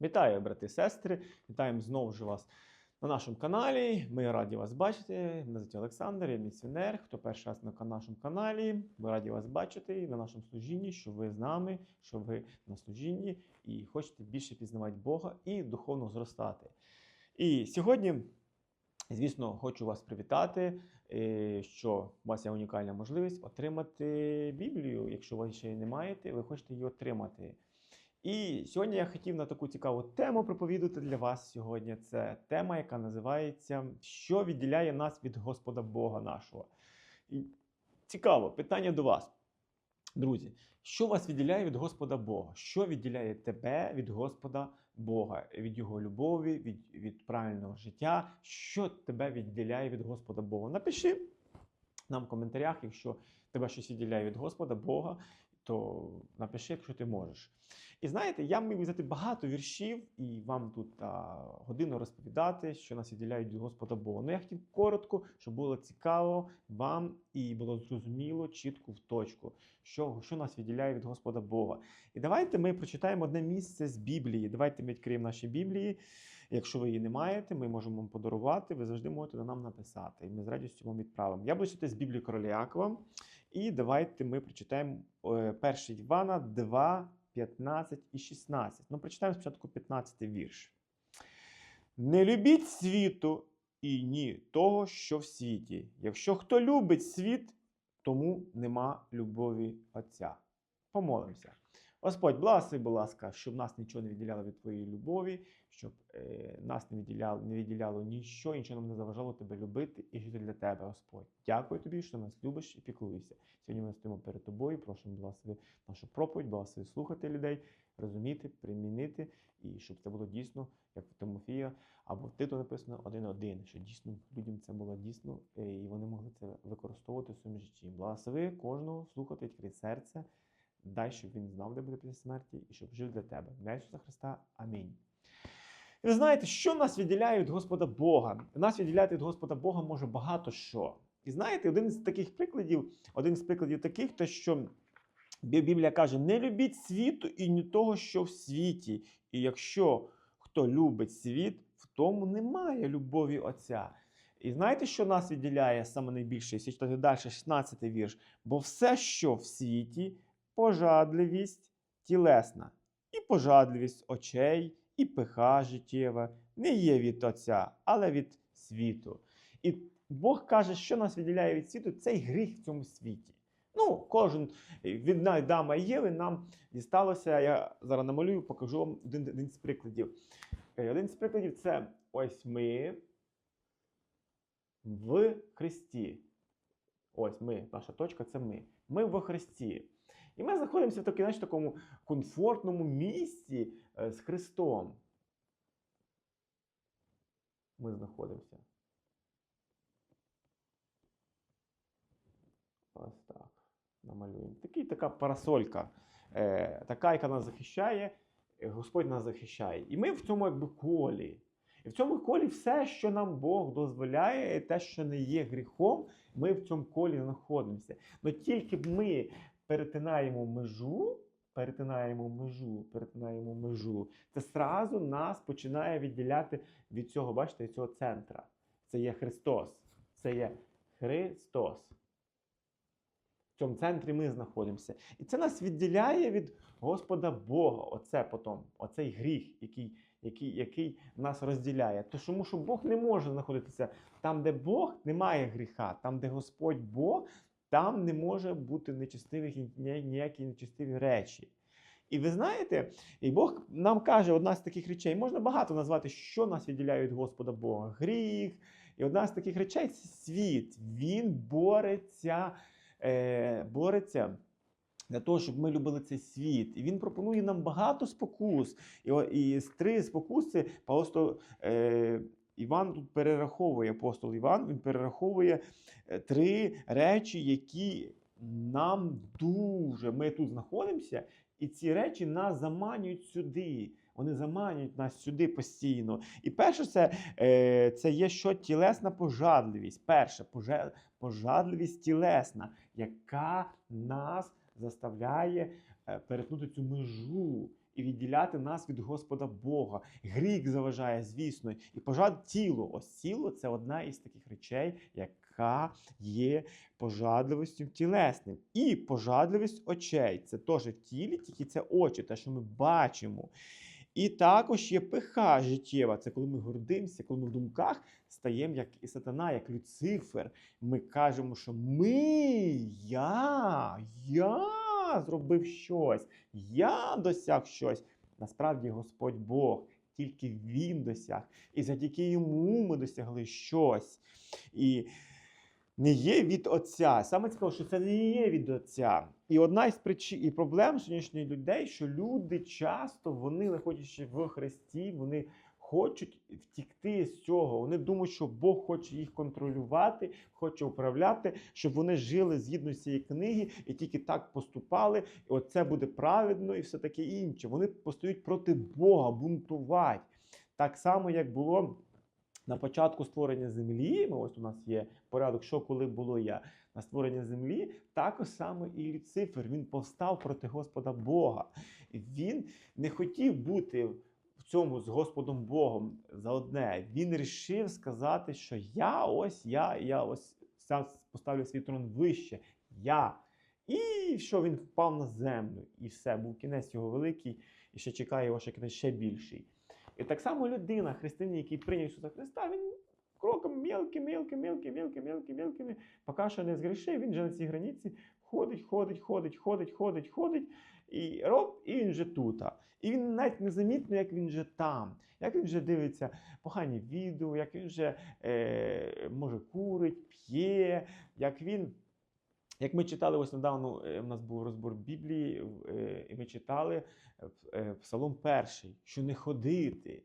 Вітаю, брати і сестри! Вітаємо знову ж вас на нашому каналі. Ми раді вас бачити. Мене звуть Олександр, я місіонер. Хто перший раз на нашому каналі, ми раді вас бачити на нашому служінні, що ви з нами, що ви на служінні і хочете більше пізнавати Бога і духовно зростати. І сьогодні, звісно, хочу вас привітати, е, що у вас є унікальна можливість отримати Біблію. Якщо ви ще її не маєте, ви хочете її отримати. І сьогодні я хотів на таку цікаву тему проповідати для вас сьогодні. Це тема, яка називається Що відділяє нас від Господа Бога нашого. І цікаво, питання до вас, друзі. Що вас відділяє від Господа Бога? Що відділяє тебе від Господа Бога, від Його любові, від, від правильного життя? Що тебе відділяє від Господа Бога? Напиши нам в коментарях, якщо тебе щось відділяє від Господа Бога, то напиши, якщо ти можеш. І знаєте, я міг взяти багато віршів і вам тут а, годину розповідати, що нас відділяють від Господа Бога. Ну я хотів коротко, щоб було цікаво вам і було зрозуміло, чітко в точку, що, що нас відділяє від Господа Бога. І давайте ми прочитаємо одне місце з Біблії. Давайте ми відкриємо наші Біблії. Якщо ви її не маєте, ми можемо вам подарувати. Ви завжди можете нам написати. І ми з радістю вам відправимо. Я буду читати з Біблії короля Якова. І давайте ми прочитаємо 1 Івана 2, 15 і 16. Ну, прочитаємо спочатку 15 вірш. Не любіть світу і ні того, що в світі. Якщо хто любить світ, тому нема любові Отця. Помолимося. Господь, благослови, будь ласка, щоб нас нічого не відділяло від Твоєї любові, щоб е, нас не відділяло, не відділяло нічого, нічого нам не заважало тебе любити і жити для тебе, Господь. Дякую тобі, що нас любиш і піклуєшся. Сьогодні ми стоїмо перед тобою, просимо благослови нашу проповідь, благослови слухати людей, розуміти, примінити, і щоб це було дійсно, як в Тимофія, або в Титу написано один-один, що дійсно людям це було дійсно, е, і вони могли це використовувати в своєму житті. Благослови кожного слухати, відкрити серце. Дай, щоб він знав, де буде після смерті, і щоб жив для тебе. В Ісуса Христа. Амінь. І ви знаєте, що нас відділяє від Господа Бога? Нас відділяти від Господа Бога може багато що. І знаєте, один з таких прикладів, один з прикладів таких, то що Біблія каже: не любіть світу і ні того, що в світі. І якщо хто любить світ, в тому немає любові Отця. І знаєте, що нас відділяє саме найбільше? Якщо читати далі, 16 вірш. Бо все, що в світі, пожадливість тілесна, і пожадливість очей, і пиха життєва не є від Отця, але від світу. І Бог каже, що нас відділяє від світу, цей гріх в цьому світі. Ну, кожен від Адама і Єви нам дісталося. Я зараз намалюю, покажу вам один, один з прикладів. Е, Один з прикладів це ось ми в Христі. Ось ми, наша точка це ми. Ми в Христі. І ми знаходимося в знаєш, такому комфортному місці е, з Христом. Ми знаходимося. Ось так. Намалюємо. Такий, така парасолька, е, така, яка нас захищає, Господь нас захищає. І ми в цьому якби колі. І в цьому колі все, що нам Бог дозволяє, і те, що не є гріхом, ми в цьому колі знаходимося. Но тільки б ми перетинаємо межу, перетинаємо межу, перетинаємо межу, це зразу нас починає відділяти від цього, бачите, від цього центра. Це є Христос. Це є Христос. В цьому центрі ми знаходимося. І це нас відділяє від Господа Бога. Оце потім, оцей гріх, який, який, який нас розділяє. Тому що Бог не може знаходитися там, де Бог немає гріха, там, де Господь Бог, там не може бути нечистивих ніякі нечистиві речі. І ви знаєте, і Бог нам каже, одна з таких речей, можна багато назвати, що нас відділяє від Господа Бога. Гріх. І одна з таких речей це світ. Він бореться, е, бореться для того, щоб ми любили цей світ. І він пропонує нам багато спокус. І, і з три спокуси апостол е, Іван тут перераховує, апостол Іван, він перераховує е, три речі, які нам дуже. Ми тут знаходимося, і ці речі нас заманюють сюди. Вони заманюють нас сюди постійно. І перше, це, е, це є що тілесна пожадливість. Перше, пожадливість тілесна, яка нас заставляє е, перетнути цю межу. І відділяти нас від Господа Бога. Гріх заважає, звісно, і пожад тіло. Ось тіло це одна із таких речей, яка є пожадливістю тілесним. І пожадливість очей. Це теж в тілі, тільки це очі, те, що ми бачимо. І також є пиха життєва. Це коли ми гордимося, коли ми в думках стаємо як і сатана, як Люцифер. Ми кажемо, що ми, я, я зробив щось, я досяг щось. Насправді Господь Бог, тільки Він досяг. І завдяки йому ми досягли щось. І не є від Отця. Саме цікаво, що це не є від Отця. І одна із причин і проблем сьогоднішніх людей, що люди часто, вони, знаходячи в Христі, вони хочуть втікти з цього. Вони думають, що Бог хоче їх контролювати, хоче управляти, щоб вони жили згідно цієї книги і тільки так поступали, і оце буде праведно і все таке інше. Вони постають проти Бога, бунтувати. Так само, як було на початку створення землі, ми ось у нас є порядок, що коли було я на створення землі, також саме і Люцифер. Він повстав проти Господа Бога. Він не хотів бути цьому з Господом Богом заодне. Він рішив сказати, що я ось я, я ось поставлю свій трон вище. Я. І що він впав на землю, і все, був кінець його великий, і ще чекає його ще кінець ще більший. І так само людина, християнин, який прийняв Ісуса Христа, він кроком мілким, мілким, мілким, мілким, мілким, мілким, поки що не згрішив, він же на цій границі ходить, ходить, ходить, ходить, ходить, ходить, і роб, і він же тут. І він навіть незамітно, як він же там, як він вже дивиться погані відео, як він вже е, може курить, п'є, як він. Як ми читали ось недавно, е, у нас був розбор Біблії, е, і ми читали е, е, Псалом перший, що не ходити.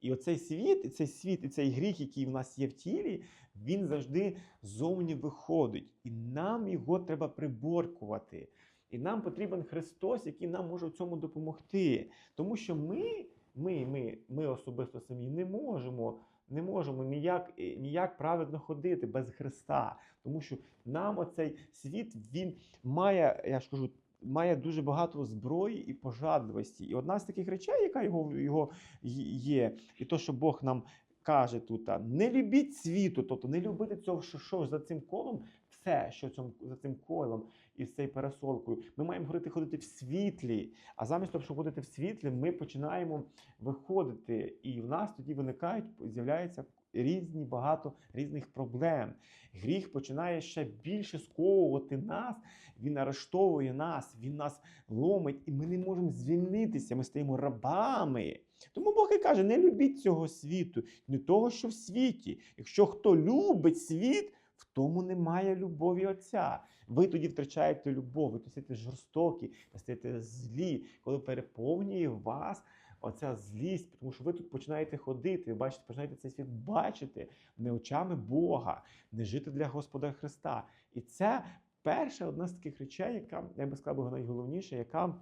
І оцей світ, і цей світ, і цей гріх, який в нас є в тілі, він завжди зовні виходить. І нам його треба приборкувати. І нам потрібен Христос, який нам може в цьому допомогти. Тому що ми, ми, ми, ми особисто самі не можемо, не можемо ніяк, е, ніяк праведно ходити без Христа. Тому що нам оцей світ він має, я ж кажу, має дуже багато зброї і пожадливості. І одна з таких речей, яка його, його є, і то, що Бог нам каже тут, не любіть світу, тобто не любити цього, що, що за цим колом, все, що цьому, за цим колом і з цією пересолкою. Ми маємо говорити ходити в світлі. А замість того, щоб ходити в світлі, ми починаємо виходити. І в нас тоді виникають, з'являються різні багато різних проблем. Гріх починає ще більше сковувати нас, він арештовує нас, він нас ломить, і ми не можемо звільнитися. Ми стаємо рабами. Тому Бог і каже: не любіть цього світу, не того, що в світі. Якщо хто любить світ, в тому немає любові Отця. Ви тоді втрачаєте любов, ви стаєте жорстокі, ви стаєте злі, коли переповнює вас оця злість, тому що ви тут починаєте ходити, ви бачите, починаєте цей світ бачити не очами Бога, не жити для Господа Христа. І це перша одна з таких речей, яка, я би сказав, найголовніша, яка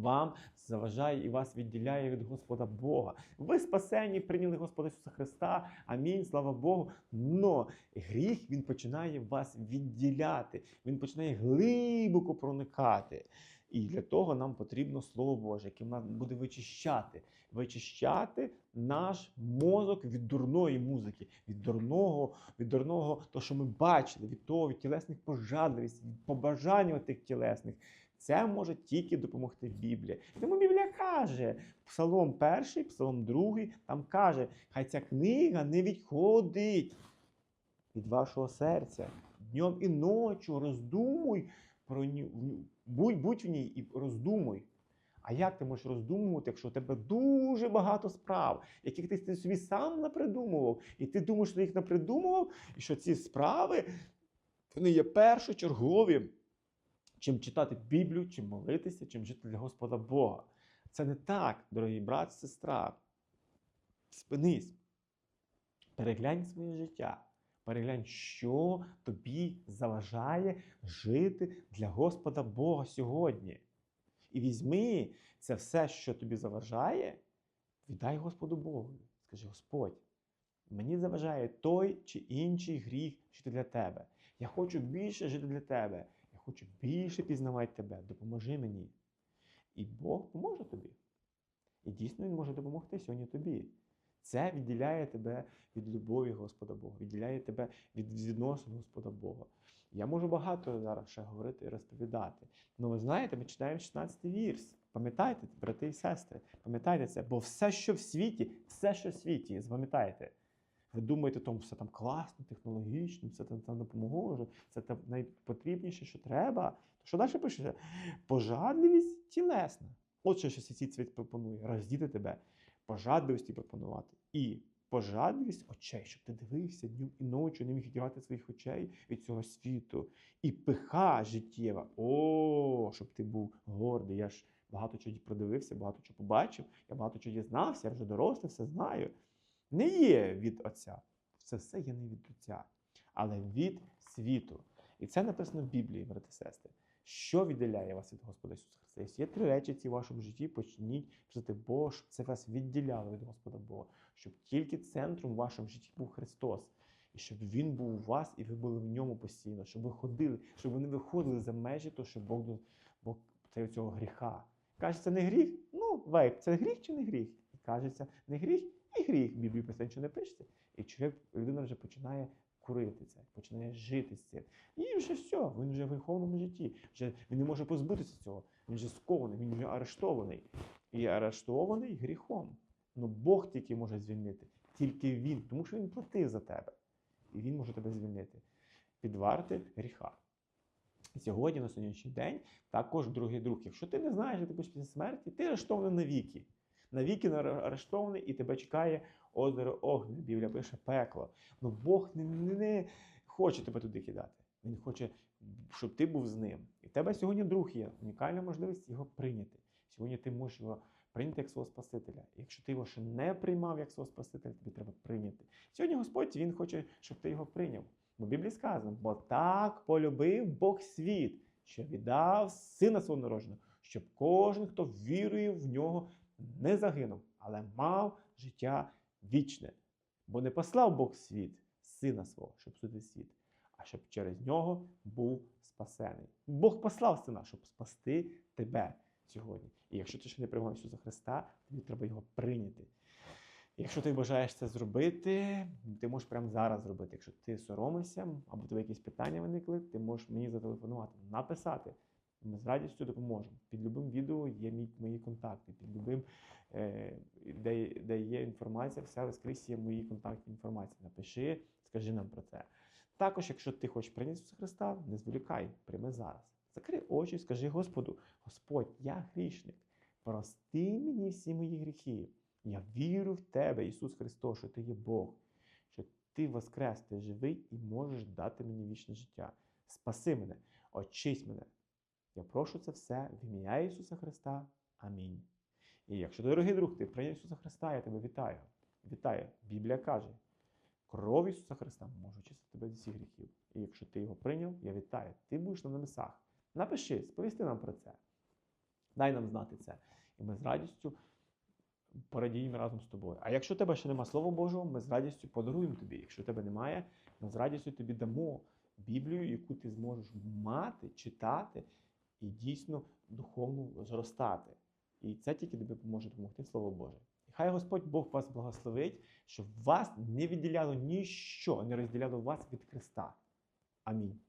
вам заважає і вас відділяє від Господа Бога. Ви спасені, прийняли Господа Ісуса Христа. Амінь, слава Богу. Но гріх він починає вас відділяти, він починає глибоко проникати. І для того нам потрібно Слово Боже, яке нас буде вичищати, вичищати наш мозок від дурної музики, від дурного, від дурного, того, що ми бачили, від того, від тілесних пожадливостей, від побажань тих тілесних. Це може тільки допомогти Біблія. Тому Біблія каже, Псалом перший, Псалом другий, там каже, хай ця книга не відходить від вашого серця. Днем і ночі роздумуй про будь, будь в ній і роздумуй. А як ти можеш роздумувати, якщо у тебе дуже багато справ, яких ти собі сам напридумував, і ти думаєш, що ти їх напридумував, і що ці справи вони є першочергові, чим читати Біблію, чим молитися, чим жити для Господа Бога. Це не так, дорогі брат, сестра. Спинись, переглянь своє життя. Переглянь, що тобі заважає жити для Господа Бога сьогодні. І візьми це все, що тобі заважає, віддай Господу Богу. Скажи, Господь, мені заважає той чи інший гріх жити для тебе. Я хочу більше жити для тебе. Хочу більше пізнавати тебе. Допоможи мені. І Бог поможе тобі. І дійсно Він може допомогти сьогодні тобі. Це відділяє тебе від любові Господа Бога, відділяє тебе від відносин Господа Бога. Я можу багато зараз ще говорити і розповідати. Ну, ви знаєте, ми читаємо 16 вірс. Пам'ятайте, брати і сестри, пам'ятайте це, бо все, що в світі, все, що в світі, запам'ятайте. Ви думаєте, тому все там класно, технологічно, все там, там допоможе, це там найпотрібніше, що треба. То що далі пише? Пожадливість тілесна. От що світ світ пропонує роздіти тебе, пожадливості пропонувати. І пожадливість очей, щоб ти дивився днем і ночі, не міг відірвати своїх очей від цього світу. І пиха життєва. О, щоб ти був гордий. Я ж багато чого продивився, багато чого побачив, я багато чого дізнався, я вже дорослий, все знаю. Не є від Отця. Це все є не від Отця, але від світу. І це написано в Біблії, брати сестри. Що відділяє вас від Господа Ісуса Христа? Є три речі ці в вашому житті, почніть писати Бога, щоб це вас відділяло від Господа Бога, щоб тільки центром в вашому житті був Христос. І щоб Він був у вас, і ви були в ньому постійно, щоб ви ходили, щоб ви не виходили за межі того, що Бог, Бог це цього гріха. Каже, це не гріх? Ну, вейп, це гріх чи не гріх? І кажеться, не гріх і гріх. В Біблії про це нічого не пишеться. І чоловік, людина вже починає курити це, починає жити з цим. І вже все, він вже в гріховному житті. Вже він не може позбутися цього. Він вже скований, він вже арештований. І арештований гріхом. Ну Бог тільки може звільнити, тільки він, тому що він платив за тебе. І він може тебе звільнити. Від варти гріха. Сьогодні, на сьогоднішній день, також другий друг. Якщо ти не знаєш, що ти будеш після смерті, ти арештований навіки. Навіки арештований, і тебе чекає озеро Огне. Біблія пише пекло. Ну Бог не, не, не хоче тебе туди кидати. Він хоче, щоб ти був з ним. І в тебе сьогодні друг є. Унікальна можливість його прийняти. Сьогодні ти можеш його прийняти як свого Спасителя. Якщо ти його ще не приймав як свого Спасителя, тобі треба прийняти. Сьогодні Господь Він хоче, щоб ти його прийняв. Бо в Біблії сказано, бо так полюбив Бог світ, що віддав сина свого народженого, щоб кожен, хто вірує в нього, не загинув, але мав життя вічне. Бо не послав Бог світ, сина свого, щоб судити світ, а щоб через нього був спасений. Бог послав сина, щоб спасти тебе сьогодні. І якщо ти ще не приймав Ісуса Христа, тобі треба його прийняти. Якщо ти бажаєш це зробити, ти можеш прямо зараз зробити. Якщо ти соромишся, або тебе якісь питання виникли, ти можеш мені зателефонувати, написати. Ми з радістю допоможемо. Під любим відео є мій, мої контакти, під любим, е, де, де є інформація, вся скрізь є мої контактні інформації. Напиши, скажи нам про це. Також, якщо ти хочеш прийняти Ісуса Христа, не зволікай, прийми зараз. Закрий очі, скажи Господу, Господь, я грішник, прости мені всі мої гріхи. Я вірю в Тебе, Ісус Христос, що Ти є Бог, що Ти воскрес, Ти живий і можеш дати мені вічне життя. Спаси мене, очись мене. Я прошу це все в ім'я Ісуса Христа. Амінь. І якщо, дорогий друг, ти прийняв Ісуса Христа, я тебе вітаю. Вітаю. Біблія каже, кров Ісуса Христа може очистити тебе від всіх гріхів. І якщо ти його прийняв, я вітаю. Ти будеш на небесах. Напиши, сповісти нам про це. Дай нам знати це. І ми з радістю порадіємо разом з тобою. А якщо тебе ще немає Слова Божого, ми з радістю подаруємо тобі. Якщо тебе немає, ми з радістю тобі дамо Біблію, яку ти зможеш мати, читати і дійсно духовно зростати. І це тільки тобі допоможе допомогти Слово Боже. І хай Господь Бог вас благословить, щоб вас не відділяло ніщо, не розділяло вас від Христа. Амінь.